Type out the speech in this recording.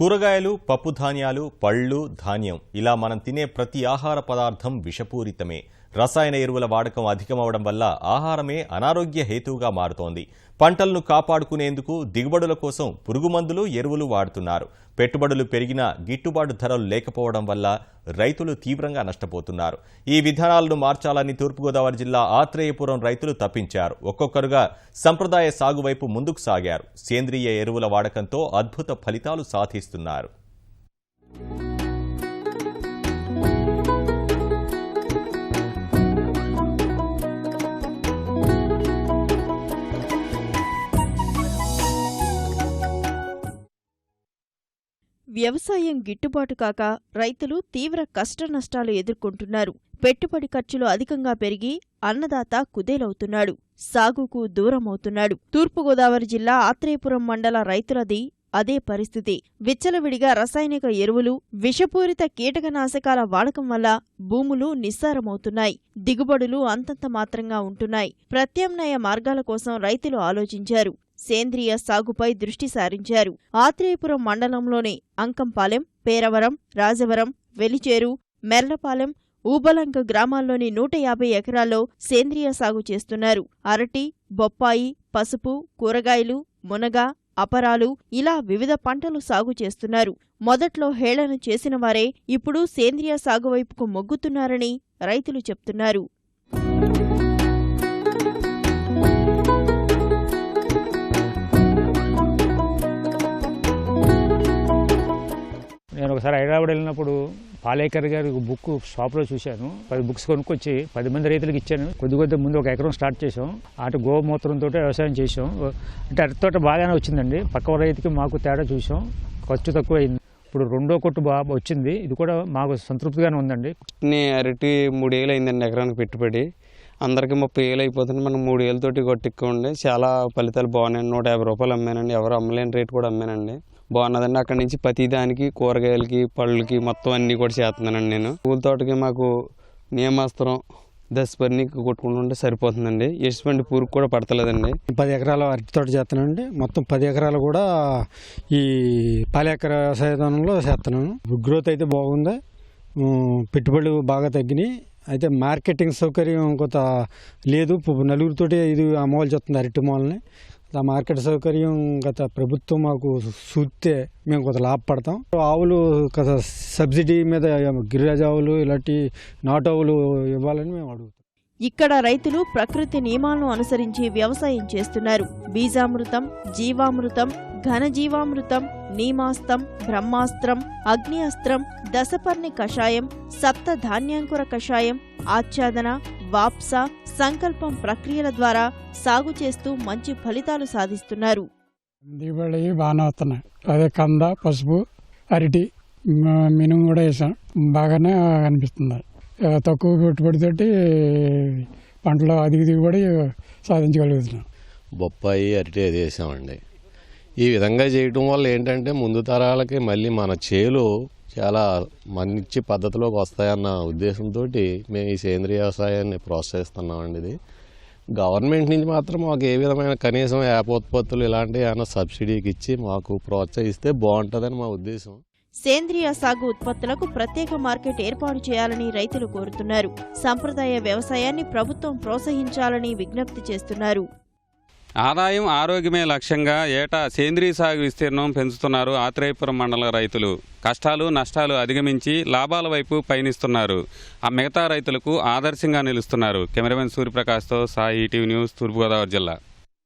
కూరగాయలు పప్పు ధాన్యాలు పళ్ళు ధాన్యం ఇలా మనం తినే ప్రతి ఆహార పదార్థం విషపూరితమే. రసాయన ఎరువుల వాడకం అధికమవడం వల్ల ఆహారమే అనారోగ్య హేతువుగా మారుతోంది. పంటలను కాపాడుకునేందుకు దిగుబడుల కోసం పురుగుమందులు ఎరువులు వాడుతున్నారు. పెట్టుబడులు పెరిగినా గిట్టుబాటు ధరలు లేకపోవడం వల్ల రైతులు తీవ్రంగా నష్టపోతున్నారు. ఈ విధానాలను మార్చాలని తూర్పుగోదావరి జిల్లా ఆత్రేయపురం రైతులు తప్పించారు. ఒక్కొక్కరుగా సంప్రదాయ సాగు వైపు ముందుకు సాగారు. సేంద్రియ ఎరువుల వాడకంతో అద్భుత ఫలితాలు సాధిస్తున్నారు. వ్యవసాయం గిట్టుబాటు కాక రైతులు తీవ్ర కష్టనష్టాలు ఎదుర్కొంటున్నారు. పెట్టుబడి ఖర్చులు అధికంగా పెరిగి అన్నదాత కుదేలవుతున్నాడు. సాగుకు దూరమవుతున్నాడు. తూర్పుగోదావరి జిల్లా ఆత్రేయపురం మండల రైతులది అదే పరిస్థితి. విచ్చలవిడిగా రసాయనిక ఎరువులు విషపూరిత కీటకనాశకాల వాడకం వల్ల భూములు నిస్సారమవుతున్నాయి. దిగుబడులు అంతంత మాత్రంగా ఉంటున్నాయి. ప్రత్యామ్నాయ మార్గాల కోసం రైతులు ఆలోచించారు. సేంద్రియ సాగుపై దృష్టి సారించారు. ఆత్రేయపురం మండలంలోని అంకంపాలెం పేరవరం రాజవరం వెలిచేరు మెర్లపాలెం ఊబలంక గ్రామాల్లోని నూట యాభై ఎకరాల్లో సేంద్రియ సాగు చేస్తున్నారు. అరటి బొప్పాయి పసుపు కూరగాయలు మునగ అపరాలు ఇలా వివిధ పంటలు సాగు చేస్తున్నారు. మొదట్లో హేళన చేసిన వారే ఇప్పుడు సేంద్రియ సాగు వైపుకు మొగ్గుతున్నారని రైతులు చెప్తున్నారు. హైదరాబాద్ వెళ్ళినప్పుడు పాలేకర్ గారి బుక్ షాప్లో చూశాను. పది బుక్స్ కొనుక్కొచ్చి పది మంది రైతులకు ఇచ్చాను. కొద్ది కొద్ది ముందు ఒక ఎకరం స్టార్ట్ చేసాం అటు గోమూత్రంతో వ్యవసాయం చేసాం అంటే అరటి తోట బాగానే వచ్చిందండి. పక్క రైతుకి మాకు తేడా చూసాం ఖర్చు తక్కువ అయింది ఇప్పుడు రెండో కొట్టు బాగా వచ్చింది. ఇది కూడా మాకు సంతృప్తిగానే ఉందండి. అరటి మూడేళ్ళు అయిందండి ఎకరానికి పెట్టుబడి. అందరికీ ముప్పై ఏళ్ళు అయిపోతుంది. మనం మూడు ఏళ్ళతోటి కొట్టుకోండి. చాలా ఫలితాలు బాగున్నాయి. నూట యాభై రూపాయలు అమ్మానండి. ఎవరు అమ్మలేని రేటు కూడా అమ్మానండి. బాగున్నదండి అక్కడి నుంచి ప్రతి దానికి కూరగాయలకి పళ్ళకి మొత్తం అన్నీ కూడా చేస్తున్నానండి నేను. పూల తోటకి మాకు నియమాస్త్రం దశపర్ని కొట్టుకుంటుంటే సరిపోతుందండి. ఎటువంటి పురుగు కూడా పడతలేదండి. పది ఎకరాల అరటి తోట చేస్తానండి మొత్తం పది ఎకరాలు కూడా ఈ పాలేకర వ్యవసాయంలో చేస్తున్నాను. గ్రోత్ అయితే బాగుంది. పెట్టుబడులు బాగా తగ్గినాయి. అయితే మార్కెటింగ్ సౌకర్యం కొంత లేదు. నలుగురితోటి ఇది అమ్మవాళ్ళు వస్తుంది అరటి మాల్ని. ఆ మార్కెట్ సౌకర్యం గత ప్రభుత్వం మాకు చూస్తే మేము కొంత లాభపడతాం. ఆవులు కొంత సబ్సిడీ మీద గిరిరాజు ఆవులు ఇలాంటి నాటు ఆవులు ఇవ్వాలని మేము అడుగుతాం. ఇక్కడ రైతులు ప్రకృతి నియమాలను అనుసరించి వ్యవసాయం చేస్తున్నారు. బీజామృతం జీవామృతం ఘనజీవామృతం నీమాస్తం బ్రహ్మాస్త్రం అగ్ని అస్త్రం దశపర్ణి కషాయం సప్త ధాన్యాంకుర కషాయం ఆచ్ఛాదన వాప్స సంకల్పం ప్రక్రియల ద్వారా సాగు చేస్తూ మంచి ఫలితాలు సాధిస్తున్నారు. దిగుబడి బాగానే వస్తున్నాయి. అదే కంద పసుపు అరటి మినుము కూడా వేసాం. బాగానే అనిపిస్తుంది. తక్కువ పెట్టుబడితోటి పంటలో అధిక దిగుబడి సాధించగలుగుతున్నాం. బొప్పాయి అరటి అది వేసామండి. ఈ విధంగా చేయటం వల్ల ఏంటంటే ముందు తరాలకి మళ్ళీ మన చేలు చాలా మంచి పద్ధతిలోకి వస్తాయన్న ఉద్దేశంతో మేము ఈ సేంద్రియ వ్యవసాయాన్ని ప్రోత్సహిస్తున్నామండి ఇది. గవర్నమెంట్ నుంచి మాత్రం మాకు ఏ విధమైన కనీసం యాపోత్పత్తులు ఇలాంటివి ఏమైనా సబ్సిడీకి ఇచ్చి మాకు ప్రోత్సహిస్తే బాగుంటుందని మా ఉద్దేశం. సేంద్రియ సాగు ఉత్పత్తులకు ప్రత్యేక మార్కెట్ ఏర్పాటు చేయాలని రైతులు కోరుతున్నారు. సంప్రదాయ వ్యవసాయాన్ని ప్రభుత్వం ప్రోత్సహించాలని విజ్ఞప్తి చేస్తున్నారు. ఆదాయం ఆరోగ్యమే లక్ష్యంగా ఏటా సేంద్రీయ సాగు విస్తీర్ణం పెంచుతున్నారు ఆత్రేయపురం మండల రైతులు. కష్టాలు నష్టాలు అధిగమించి లాభాల వైపు పయనిస్తున్నారు. ఆ మిగతా రైతులకు ఆదర్శంగా నిలుస్తున్నారు. కెమెరామెన్ సూర్యప్రకాశ్తో సాయి ఈటీవీ న్యూస్ తూర్పుగోదావరి జిల్లా.